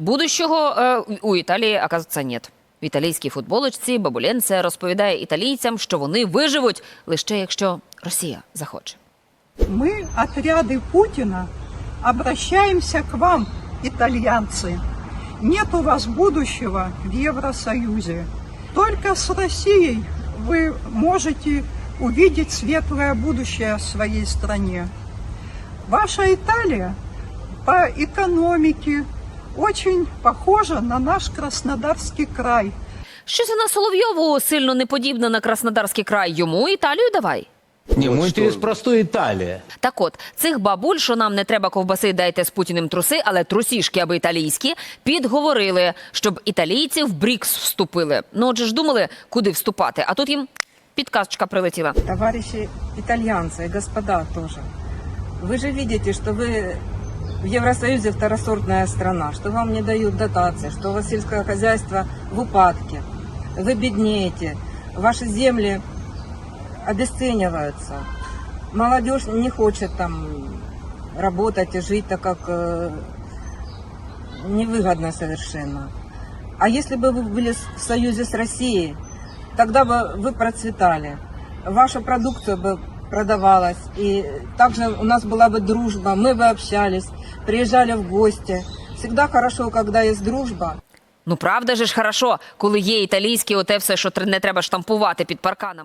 Будущого е, у Італії, оказується, нет. В італійській футболочці Бабуленце розповідає італійцям, що вони виживуть лише якщо Росія захоче. Мы, отряды Путина, обращаемся к вам, итальянцы. Нет у вас будущего в Евросоюзе. Только с Россией вы можете увидеть светлое будущее в своей стране. Ваша Италия по экономике очень похожа на наш Краснодарский край. Щось вона Соловйову сильно не подібна на Краснодарський край. Йому Італію давай. Не, Вот мой что- интерес простой Италия. Так от, цих бабуль, що нам не треба ковбаси, дайте з Путіним труси, але трусішки, аби італійські, підговорили, щоб італійці в БРІКС вступили. Ну, отже ж думали, куди вступати, а тут їм підказочка прилетіла. Товарищи итальянцы и господа тоже. Вы же видите, что вы в Евросоюзе второсортная страна, что вам не дают дотации, что у вас сельское хозяйство в упадке, вы беднеете, ваши земли обесцениваются, молодежь не хочет там работать и жить так, как э, невыгодно совершенно. А если бы вы были в союзе с Россией, тогда бы вы процветали. Ваша продукция бы продавалась, и также у нас была бы дружба, мы бы общались, приезжали в гости. Всегда хорошо, когда есть дружба. Ну правда же ж хорошо, коли є італійське, оте все, що тр- не треба штампувати під парканами.